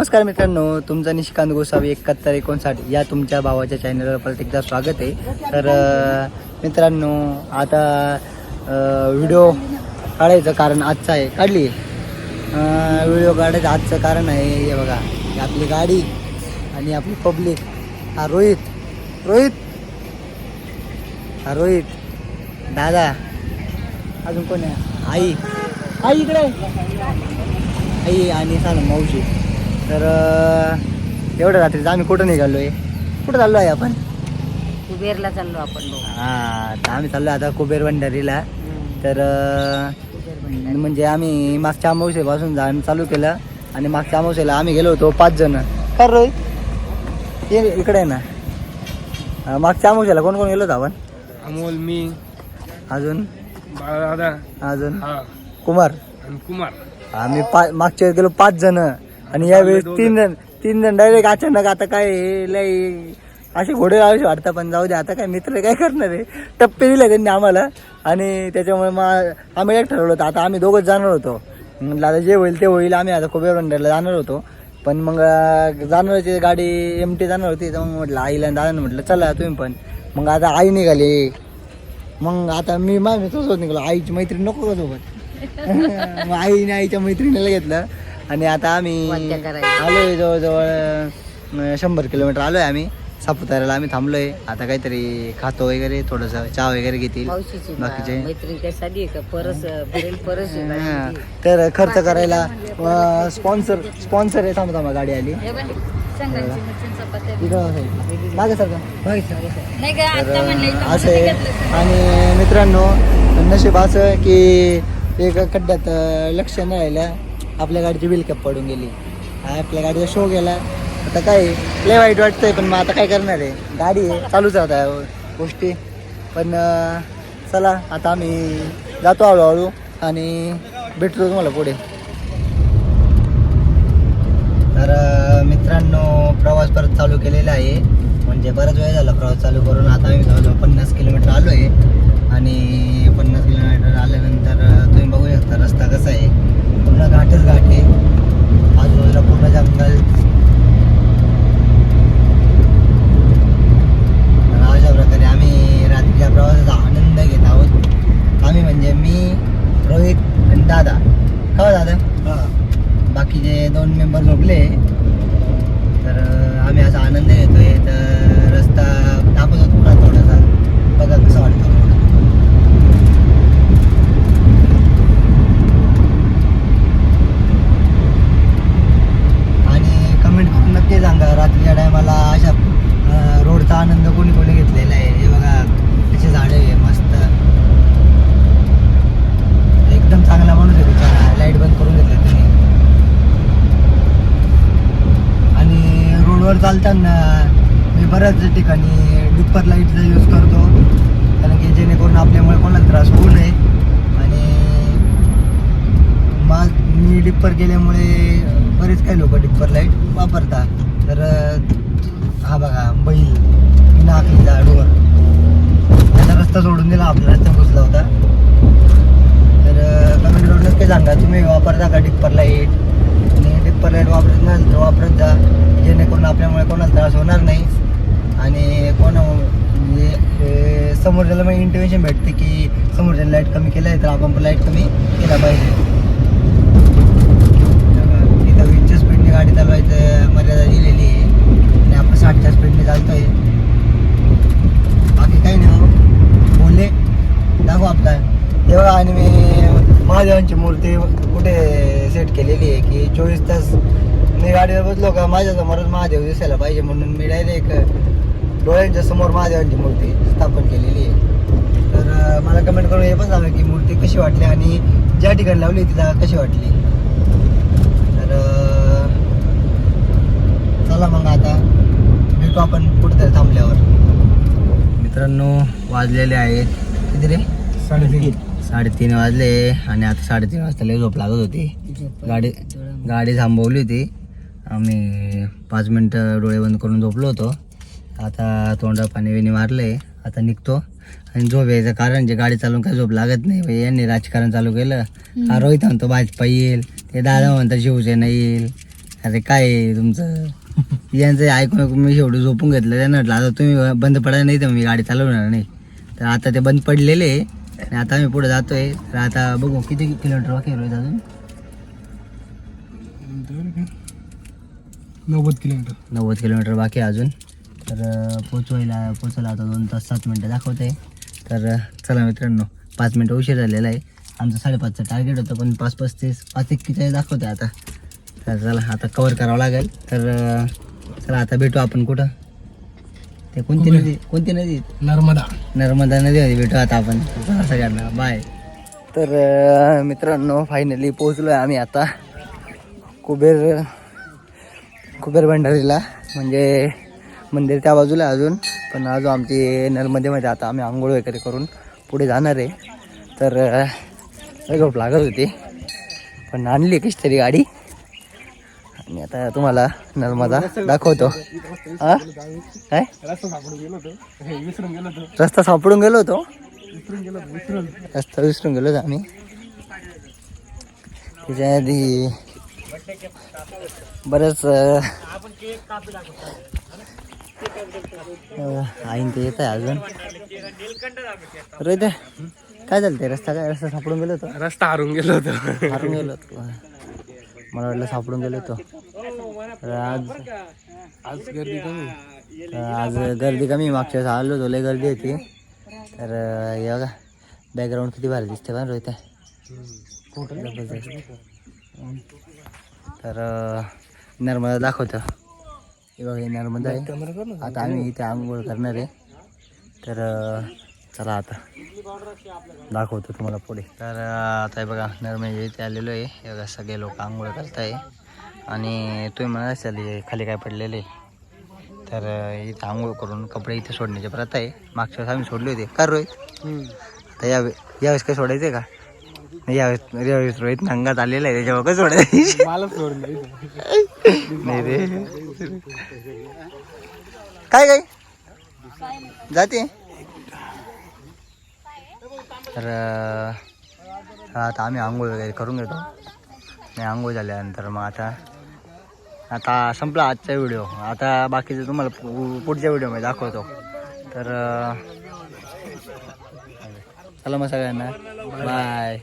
नमस्कार मित्रांनो तुमचा निशिकांत गोसावी एकाहत्तर एकोणसाठ या तुमच्या भावाच्या चॅनलवर परत एकदा स्वागत आहे. तर मित्रांनो आता व्हिडिओ काढायचं कारण आजचं आहे. काढली? व्हिडिओ काढायचं आजचं कारण आहे हे बघा आपली गाडी आणि आपली पब्लिक हा रोहित रोहित. हा रोहित. दादा. अजून कोण आहे? आई. आई इकडे आई आणि सांग मावशी. तर अं, एवढं रात्रीचं आम्ही कुठं निघालो आहे कुठं चाललो आहे आपण? कुबेरला चाललो आपण. हां तर आम्ही चाललो आता कुबेर भंडारीला. तर. म्हणजे आम्ही मागच्या अमावस्येपासून जाणं चालू केलं आणि मागच्या अमावस्येला आम्ही गेलो होतो पाच जण. का रोहित ये इकडे आहे ना. मागच्या अमावस्येला कोण कोण गेलो होतो आपण? अमोल मी अजून? अजून? हा. कुमार? आणि कुमार. आम्ही पा मागच्या गेलो पाच जण. आणि यावेळेस तीन जण तीन जण डायरेक्ट अचानक आता काय लय असे घोडे लावायचे वाटतं पण जाऊ दे आता काय मित्र काय करणार आहे? टप्पे दिले त्यांनी आम्हाला. आणि त्याच्यामुळे मग आम्ही एक ठरवलं होतं. आता आम्ही दोघंच जाणार होतो. म्हटलं आता जे होईल ते होईल आम्ही आता कुबेर बंडरला जाणार होतो. पण मग जाणार होती गाडी एम टी जाणार होती तर मग म्हटलं आईला आणि दादानं म्हटलं चला तुम्ही पण. मग आता आई निघाली. मग आता मी माझ्या मित्रासोबत निघालो. आईची मैत्रीण नको का सोबत. मग आईने आईच्या मैत्रिणीला घेतलं. आणि आता आम्ही. आलोय जवळजवळ शंभर किलोमीटर आलोय आम्ही. सापुताऱ्याला आम्ही थांबलोय. आता काहीतरी खातो वगैरे थोडस चहा वगैरे घेतील. बाकीचे? हा. तर खर्च करायला स्पॉन्सर स्पॉन्सर आहे. थांबा थांबा गाडी आली. मागे सर इथं असं आहे. आणि मित्रांनो नशीब असं की एक खड्ड्यात लक्ष नाही राहिलं. आपल्या गाडीची विलकप पडून गेली. आपल्या गाडीचा शो गेला. आता काय लय वाईट वाटतंय पण मग आता काय करणार आहे? गाडी आहे चालूच आहे गोष्टी. पण चला आता आम्ही जातो हळूहळू आणि भेटतो तुम्हाला पुढे. तर मित्रांनो प्रवास परत चालू केलेला आहे. म्हणजे बराच वेळ झाला प्रवास चालू करून. आता आम्ही जवळजवळ पन्नास किलोमीटर आलो आहे आणि पन्नास किलोमीटर आल्यानंतर अं, तुम्ही बघू शकता रस्ता कसा आहे पूर्ण घाटच घाट आहे आजूबाजूला पूर्ण जंगल तर अशा प्रकारे आम्ही रात्रीच्या प्रवासाचा आनंद घेत आहोत आम्ही म्हणजे मी रोहित आणि दादा. का हो. दादा बाकीचे दोन मेंबर झोपले तर अं, आम्ही असा आनंद घेतोय तर रस्ता दाखवतो तुम्हाला थोडासा बघा कसं वाटतं आणि कमेंट करून नक्की सांगा रात्रीच्या टायमाला अशा अं, रोडचा आनंद कोणी कोणी घेतलेला आहे हे बघा असे झाडं आहे मस्त एकदम चांगला माणूस आहे बिचारा लाइट बंद करून घेतले तुम्ही आणि रोडवर चालताना मी बऱ्याच ठिकाणी डिप्पर लाईटचा यूज करतो. कारण की जेणेकरून आपल्यामुळे कोणाला त्रास होऊ नये. आणि मा मी डिप्पर केल्यामुळे बरेच काही लोक डिप्पर लाइट वापरतात. तर हा बघा बैल नाकली जाडूवर त्याचा रस्ता सोडून दिला आपला रस्ता घुसला होता. तर कमेंट करून नक्की सांगा तुम्ही वापरता का डिप्पर लाइट? आणि डिप्पर लाइट वापरत नसेल तर वापरत जा. जेणेकरून आपल्यामुळे कोणाला त्रास होणार नाही. आणि कोणा म्हणजे समोरच्याला मग इंटिमेशन भेटते की समोरच्याने लाइट कमी केलं आहे तर आपण पण लाइट कमी केला पाहिजे. इथं वीसच्या स्पीडने गाडी चालवायचं मर्यादा दिलेली आहे. आणि आपण साठच्या स्पीडने चालतोय. बाकी काही नाही हो. बोलले. दाखव आपला. तेव्हा आणि मी महादेवांची मूर्ती कुठे सेट केलेली आहे की चोवीस तास मी गाडीवर बसलो का माझ्यासमोरच महादेव दिसायला पाहिजे म्हणून मी डायरेक्ट डोळ्यांच्या समोर महादेवांची मूर्ती स्थापन केलेली आहे. तर मला कमेंट करून हे पण सांगा की मूर्ती कशी वाटली आणि ज्या ठिकाणी लावली तिला कशी वाटली? तर चला मग आता भेटू आपण कुठेतरी थांबल्यावर. मित्रांनो वाजलेले आहेत. किती रे? साडेतीन. साडेतीन वाजले आणि आता साडेतीन वाजता लई झोप लागत होती. गाडी गाडी थांबवली होती. आम्ही पाच मिनटं डोळे बंद करून झोपलो होतो. आता तोंडा पाणी बिणी मारले आता निघतो. आणि झोप यायचं कारण जे गाडी चालवून काही झोप लागत नाही बाई, यांनी राजकारण चालू केलं. हा रोहित म्हणतो भाजपा येईल ते दादा म्हणतो शिवसेना येईल. अरे काय आहे तुमचं? यांचं ऐकून ऐकून मी शेवटी झोपून घेतलं. त्यांना म्हटलं आता तुम्ही बंद पडायला नाही तर मी गाडी चालवणार नाही. तर आता ते बंद पडलेले आहे. आणि आता आम्ही पुढे जातोय. तर आता बघू किती किलोमीटर बाकी रोहित अजून? नव्वद किलोमीटर. नव्वद किलोमीटर बाकी अजून. तर पोचवायला पोचायला आता दोन तास सात मिनटं दाखवते. तर चला मित्रांनो पाच मिनटं उशीर झालेला आहे. आमचं साडेपाचचं टार्गेट होतं पण पाच पस्तीस पाच एक्केचाळीस दाखवते आता. तर चला आता कवर करावं लागेल. तर चला आता भेटू आपण कुठं? ते कोणती नदी कोणती नदी? नर्मदा. नर्मदा नदीमध्ये भेटू आता आपण. सगळ्यांना बाय तर मित्रांनो फायनली पोहोचलो आहे आम्ही आता. कुबेर कुबेर भंडारीला. म्हणजे मंदिर त्या बाजूला आहे अजून. पण अजून आमची नर्मदेमध्ये म्हणजे आता आम्ही आंघोळ वगैरे करून पुढे जाणार आहे. तर झोप लागत होती. पण आणली कशी तरी गाडी. आणि आता तुम्हाला नर्मदा दाखवतो. हा? काय? रस्ता सापडून गेलो होतो. रस्ता विसरून गेलो होतो आम्ही. त्याच्या आधी बरंच आईन ते येत आहे अजून. रोहित काय झालं ते रस्ता काय? रस्ता सापडून गेलो होतो. रस्ता हरून गेलो होतो. हारून गेलो होतो. मला वाटलं सापडून गेलो होतो. तर आज आज गर्दी कमी. तर आज गर्दी कमी. मागच्या वेळेस आलो होतो. लय गर्दी होती. तर हे बघा. बॅकग्राऊंड किती भारी दिसते का रोहित. जबरदस्त. तर नर्मदा दाखवतो. हे बघा हे नर्मदा आहे. आता आम्ही इथे आंघोळ करणार आहे. तर चला आता. दाखवतो तुम्हाला पुढे. तर आता हे बघा नर्मदा इथे आलेलो आहे. हे बघा सगळे लोक आंघोळ करत आहे आणि तुम्ही म्हणा असाल खाली काय पडलेले तर इथे आंघोळ करून कपडे इथे सोडण्याची प्रथा आहे. मागच्या वेळेस आम्ही सोडले होते. का रोहित? तर या यावेळेस काय सोडायचं का? नाही यावेळेस रोहित नंगात आलेला आहे त्याच्यावर काय सोडायचं मला द्यायचं नाही रे. काय काय? जाते. तर आता आम्ही आंघोळ वगैरे करून घेतो. आणि आंघोळ झाल्यानंतर मग आता आता संपला आजचा व्हिडिओ. आता बाकीचं तुम्हाला पुढच्या व्हिडिओमध्ये दाखवतो. तर चला मग सगळ्यांना. बाय.